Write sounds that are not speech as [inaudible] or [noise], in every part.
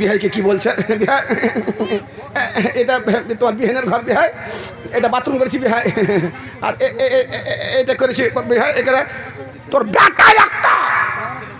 বিহাইকে কি বলছে? বিহাই, এটা তোমার বিহানের ঘর, বিহাই? এটা বাথরুম করেছি, বিহাই। আর এটা করেছি, বিহাই, এখানে। তোর ব্যাটা একটা!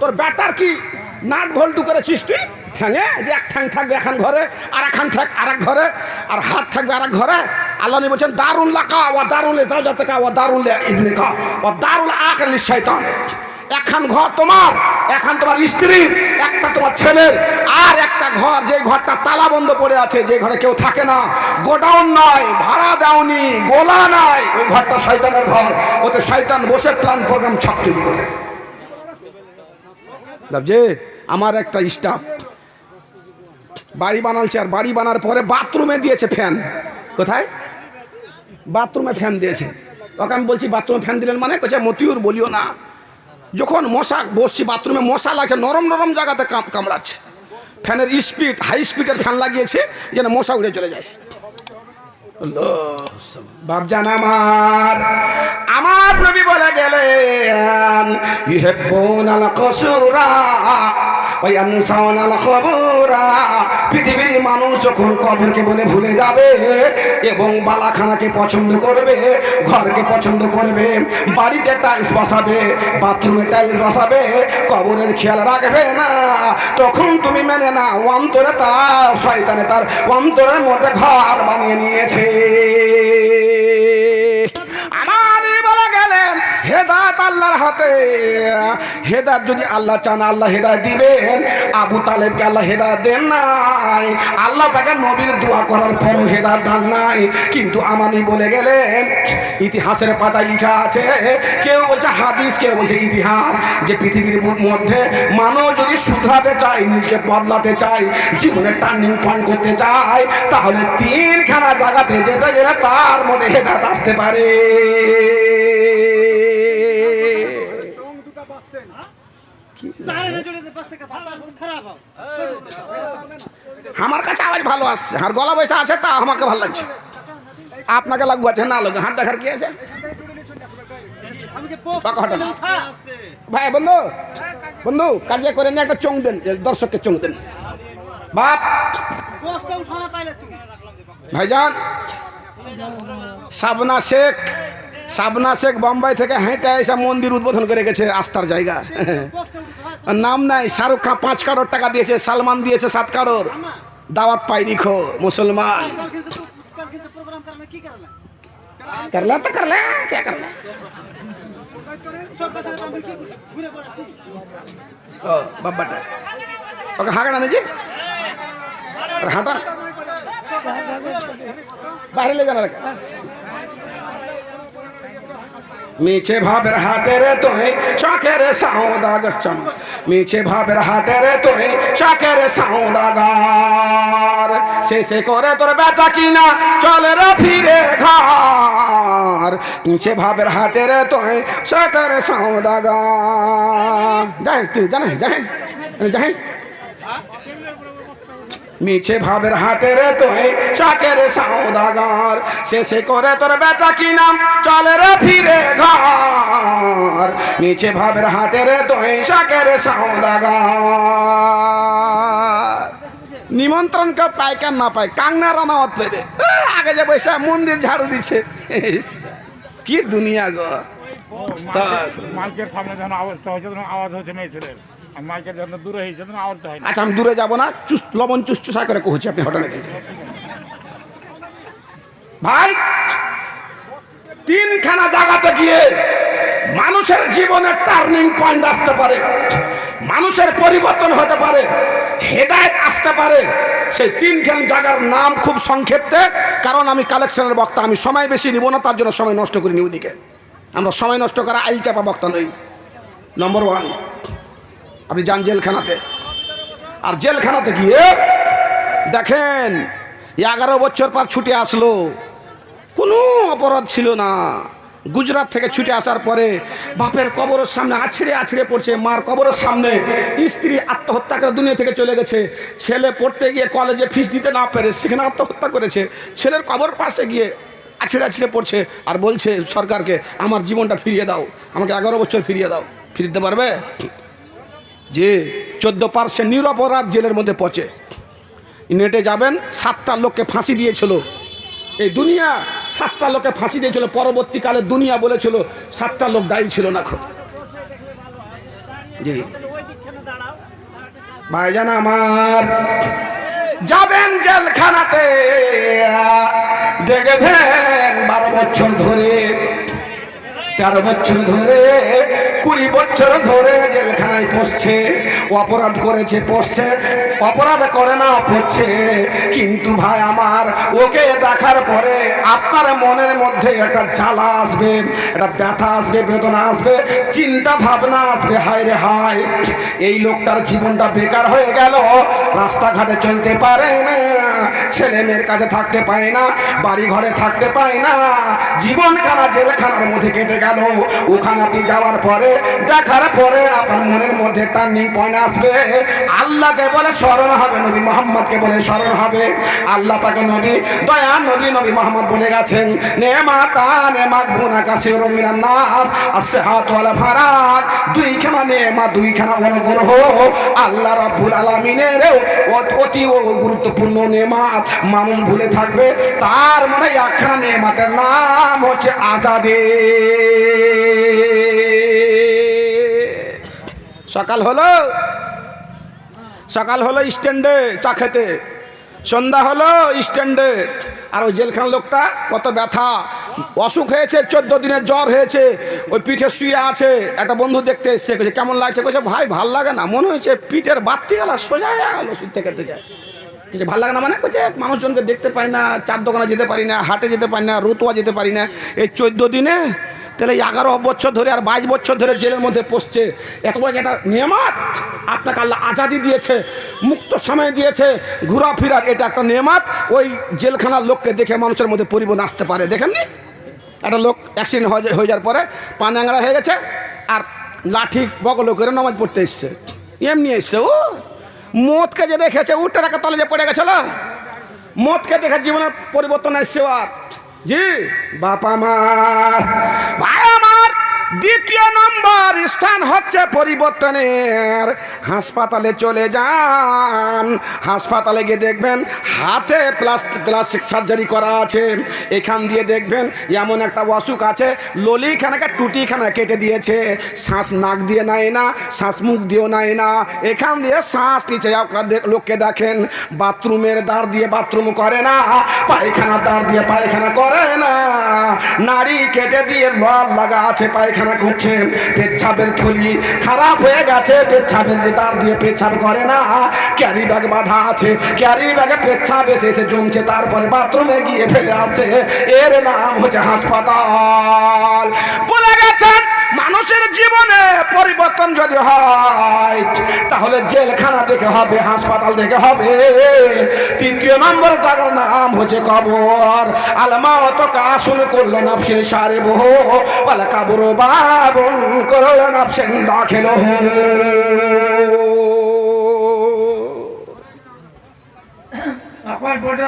তোর ব্যাটার কি নাট ভল্টু করেছিস তুই? ঠ্যাঙে? যে এক ঠ্যাং থাকবে এখন ঘরে, আর একখান থাক, আর এক ঘরে, আর হাত থাকবে আর এক ঘরে। আল্লাহ বলছেন দারুণ লাকা ও দারুণ লে যাও যাতে কা ও দারুণ লে ইবনে কা ও দারুল আখের শয়তান একখান ঘর তোমার এখন তোমার স্ত্রীর, একটা তোমার ছেলের, আর একটা ঘর যে ঘরটা তালা বন্ধ পড়ে আছে, যে ঘরে কেউ থাকে না। গোডাউন নয় ভাড়া দাওনি, গোলা নয় ওই ঘরটা শয়তানের ঘর। ওতে শয়তান বসে প্ল্যান প্রোগ্রাম ছক তৈরি করে। যে আমার একটা স্টাফ বাড়ি বানালছে আর বাড়ি বানার পরে বাথরুমে দিয়েছে ফ্যান কোথায়? বাথরুমে ফ্যান দিয়েছে। ওকে আমি বলছি, বাথরুমে ফ্যান দিলেন মানে? কোথায় মতিউর বলিও না। যখন মশা বসছি বাথরুমে, মশা লাগছে, নরম নরম জায়গাতে কাম- কামড়াচ্ছে। ফ্যানের স্পিড, হাই স্পিডের ফ্যান লাগিয়েছে, যেন মশা উড়ে চলে যায়। আমার আমার নবী বলে গেলেন পৃথিবীর মানুষ যখন কবরকে বলে ভুলে যাবে এবং বালাখানাকে পছন্দ করবে, ঘরকে পছন্দ করবে, বাড়িতে টাইলস বসাবে বাথরুমে টাইলস বসাবে, কবরের খেয়াল রাখবে না, তখন তুমি মেনে না অন্তরে তার শয়তানে তার অন্তরের মধ্যে ঘর বানিয়ে নিয়েছে। আল্লাহর হাতে। হেদার যদি আল্লাহ চান, আল্লাহ হেদায়ত দিবেন। আবু তালেবকে আল্লাহ হেদায়ত দেন নাই। আল্লাহ পাকে নবীর দোয়া করার পরও হেদাত দান নাই। কিন্তু আমানি বলে গেলেন, ইতিহাসের পাতায় লিখা আছে, কেউ বলছে হাদিস, কেউ বলছে ইতিহাস, যে পৃথিবীর মধ্যে মানব যদি শুধরাতে চায়, নিজেকে বদলাতে চায়, জীবনে টার্নিং পয়েন্ট করতে চায়, তাহলে তিনখানা জায়গাতে যেতে গেলে তার মধ্যে হেদাত আসতে পারে। আমার কাছে আওয়াজ ভালো আসছে আর গলা বয়সা আছে তা আমাকে ভালো লাগছে। আপনাকে লাগবো আছে? না লাগবে হাত দেখার কি আছে? ভাই বন্ধু বন্ধু কাজে করে নিয়ে একটা চোং দেন দর্শককে চোং দেন। বাপ! ভাইজান সাবনা শেখ সাবনা শেখ বোম্বাই থেকে হেঁটে এসে মন্দির উদ্বোধন করে গেছে আস্থার জায়গা। [laughs] নাম নাই, শাহরুখ খান পাঁচ কারোর টাকা দিয়েছে, সালমান দিয়েছে সাত কারোর। দাওয়াত পাই দিখো মুসলমান। ওকে না নাকি? হাঁটা। বাইরে লে জানা রাখা মিছে ভাবের হাটে রে তোহে, চকের সাউদাগর মিছে ভাবের হাটে রে তোহে, চকের সাউদাগার শেষে করে তোর বেচা কিনা, চলে রে ফিরে ঘর। মিছে ভাবের হাটে রে তোহে, চকের সাউদাগার যাই তুই জানে যাই যাই মিছে ভাবের হাটে রে তোহে চাকের সৌদাগর শেষে করে তোর বেচা কিনা, চলে রে ফিরে ঘর। মিছে ভাবের হাটে রে তোহে চাকের সৌদাগর নিমন্ত্রণ কেউ পায় কেন না পায় কাংনা রানাওয়াত পেরে। আগে যে বৈশা মন্দির ঝাড়ু দিচ্ছে কি দুনিয়া গো। মাইকের সামনে যখন আওয়াজটা হয়েছে তখন আওয়াজ হচ্ছে মেয়ে ছেলের। আচ্ছা আমি দূরে যাব না, চুস, লবণ চুসচুসা করে কহছি আপনি হঠাৎ ভাই, তিনখানা জায়গাতে গিয়ে মানুষের জীবনে টার্নিং পয়েন্ট আসতে পারে, মানুষের পরিবর্তন হতে পারে, হেদায়েত আসতে পারে। সেই তিনখান জায়গার নাম খুব সংক্ষেপে কারণ আমি কালেকশনের বক্তা, আমি সময় বেশি নিব না, তার জন্য সময় নষ্ট করিনি ওদিকে। আমরা সময় নষ্ট করা আইল চাপা বক্তা নই। নম্বর ওয়ান আপনি যান জেলখানাতে। আর জেলখানাতে গিয়ে দেখেন, এগারো বছর পর ছুটে আসলো। কোনো অপরাধ ছিল না। গুজরাট থেকে ছুটে আসার পরে বাপের কবরের সামনে আছড়ে আছড়ে পড়ছে, মার কবরের সামনে। স্ত্রী আত্মহত্যা করে দুনিয়া থেকে চলে গেছে। ছেলে পড়তে গিয়ে কলেজে ফিস দিতে না পেরে সেখানে আত্মহত্যা করেছে। ছেলের কবর পাশে গিয়ে আছড়ে আছড়ে পড়ছে আর বলছে, সরকারকে আমার জীবনটা ফিরিয়ে দাও। আমাকে এগারো বছর ফিরিয়ে দাও। ফিরিয়ে দিতে পারবে? যে চোদ্দ পার্সেন্ট নিরপরাধ জেলের মধ্যে পচে। নেটে যাবেন, সাতটা লোককে ফাঁসি দিয়েছিল। এই দুনিয়া সাতটা লোককে ফাঁসি দিয়েছিল, পরবর্তীকালে দুনিয়া বলেছিল, সাতটা লোক দায়ী ছিল না খুব। ভাইজান আমার, যাবেন জেলখানাতে, দেখবেন বারো বছর ধরে, তেরো বছর ধরে কুড়ি বছর ধরে জেলখানায় পড়ছে, অপরাধ করেছে, পড়ছে, অপরাধ করে না, পড়ছে। কিন্তু ভাই আমার, ওকে দেখার পরে আপনার মনের মধ্যে একটা জ্বালা আসবে, একটা ব্যথা আসবে, বেদনা আসবে, চিন্তা ভাবনা আসবে, হায় রে হায়। এই লোকটার জীবনটা বেকার হয়ে গেল, রাস্তাঘাটে চলতে পারে না, ছেলে মেয়ের কাছে থাকতে পায় না, বাড়ি ঘরে থাকতে পায় না, জীবন খানা জেলখানার মধ্যে কেটে গেল, ওখানে আপনি যাওয়ার পরে দেখার পরে আপনার মনের মধ্যে টার্নিং পয়েন্ট আসবে। আল্লাহকে বলে স্মরণ হবে, নবী মোহাম্মদকে বলে স্মরণ হবে। আল্লাহ পাকে নবী, দয়া নবী নবী মোহাম্মদ বলে গেছেন, নেমাতা নেমাক বুনা কাছে রমিনার নাস আসে হাত ওয়ালা ফারাক, দুইখানা নেমা, দুইখানা অনুগ্রহ আল্লাহ রাব্বুল আলামিনের অতি গুরুত্বপূর্ণ নেমাত। মানুষ ভুলে থাকবে, তার মানে একখানা নেমাতের নাম হচ্ছে আজাদে। সকাল হলো। সকাল হলো স্ট্যান্ডে চা খেতে। সন্ধ্যা হলো স্ট্যান্ডে। আর ওই জেলখান লোকটা কত ব্যথা। অসুখ হয়েছে, চোদ্দ দিনের জ্বর হয়েছে। ওই পিঠে শুয়ে আছে। একটা বন্ধু দেখতে এসছে কেছে কেমন লাগছে? কেছে ভাই, ভালো লাগে না। মনে হয়েছে পিঠের বাত্তি গেল, সোজা গেল শীত থেকে থেকে কিছু ভালো লাগে না মানে? কইছে মানুষজনকে দেখতে পাই না, চার দোকানে যেতে পারি না, হাটে যেতে পারি না, রুতুয়া যেতে পারি না। এই চোদ্দ দিনে তাহলে এগারো বছর ধরে আর বাইশ বছর ধরে জেলের মধ্যে পড়ছে এত বড় একটা নেমাত আপনাকে আল্লাহ আজাদি দিয়েছে, মুক্ত সময় দিয়েছে, ঘোরাফেরার এটা একটা নেমাত। ওই জেলখানার লোককে দেখে মানুষের মধ্যে পরিবর্তন আসতে পারে। দেখেননি? একটা লোক অ্যাক্সিডেন্ট হয়ে যাওয়ার পরে পানাঙ্গড়া হয়ে গেছে আর লাঠি বগল করে নামাজ পড়তে এসছে। এমনি এসছে, ও! মদকে যে দেখেছে, উঠে রাখা তলে যে পড়ে গেছিল মদকে দেখে জীবনের পরিবর্তন এসছে আর জি বাবা আমার ভাই আমার দ্বিতীয় নম্বর স্থান হচ্ছে পরিবর্তনের। হাসপাতালে চলে যান। হাসপাতালে গিয়ে দেখবেন হাতে প্লাস্টিক প্লাস্টিক সার্জারি করা আছে। এখান দিয়ে দেখবেন এমন একটা অসুখ আছে, ললিখানাকে টুটিখানা কেটে দিয়েছে। শ্বাস নাক দিয়ে নেয় না, শ্বাস মুখ দিয়েও নেয় না। এখান দিয়ে শ্বাস নিচে আপনার লোককে দেখেন, বাথরুমের দ্বার দিয়ে বাথরুম করে না, পায়খানার দ্বার দিয়ে পায়খানা করে না। নারী কেটে দিয়ে লল লাগা আছে, পায়খানা করছে। পেচ্ছাপের থলি খারাপ হয়ে গেছে, পেচ্ছাপের দ্বার দিয়ে পেচ্ছাপ করে না। ক্যারি ব্যাগ বাঁধা আছে, ক্যারি ব্যাগে পেচ্ছাপ এসে এসে জমছে, তারপরে বাথরুমে গিয়ে ফেলে আসে। এর নাম হচ্ছে হাসপাতাল। বলে পরিবর্তন যদি হয়, তাহলে জেলখানা দেখে হবে, হাসপাতাল দেখে হবে। তৃতীয় নম্বর জায়গার নাম হচ্ছে কবর। আলমা অত কাশুন করল নাফসিন সারে বহু বলে কাবর বাবন করল নাফসিন দাখিল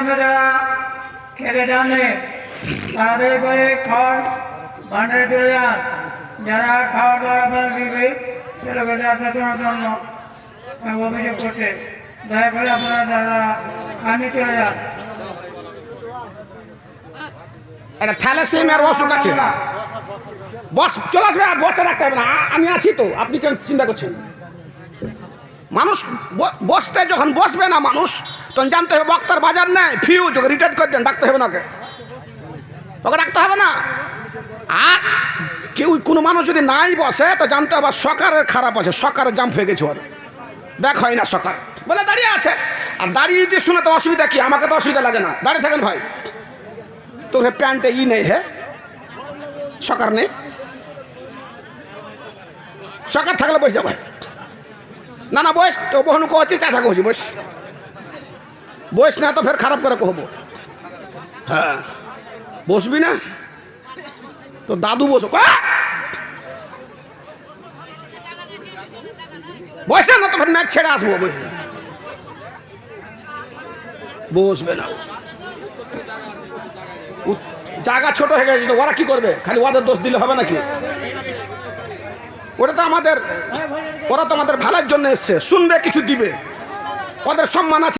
যারা জানে, তাড়াতাড়ি করে দিবে ছেলেকে দেখাশোনার জন্য আমি অভিযোগ করছে দয়া করে আপনারা যারা খানি চলে যান। বস, চলে আসবে আর বসতে রাখতে হবে না। আমি আছি তো, আপনি কেন চিন্তা করছেন? মানুষ বসতে যখন বসবে না মানুষ, তখন জানতে হবে বক্তার বাজার নেই। ফিউজ যখন রিটায়ার করে দেন, ডাকতে হবে না ওকে। ওকে ডাকতে হবে না। আর কেউ কোনো মানুষ যদি নাই বসে, তো জানতে হবে সকারের খারাপ আছে সকারের জাম্প হয়ে গেছে ওর। দেখ হয় না সকার। বলে দাঁড়িয়ে আছে। আর দাঁড়িয়ে দিয়ে শুনে তো অসুবিধা কি? আমাকে তো অসুবিধা লাগে না। দাঁড়িয়ে থাকেন ভাই। তোর প্যান্টে ই নেই হে? সকার নেই? সকার থাকলে বসে যাবে না না, বস। তো বহন কহছি চাচা কহছি বস। বস না তো ফের খারাপ করে কহবো। হ্যাঁ। বসবি না? তো দাদু বসো। বসে না তো ফের ম্যাচ ছেড়ে আসব বস। বসবে না। জায়গা ছোট হয়ে গেছে, ওরা কি করবে? খালি ওদের দোষ দিলে হবে নাকি? ওটা তো আমাদের, ওরা তো আমাদের ভালোর জন্য এসছে, শুনবে, কিছু দিবে। ওদের সম্মান আছে।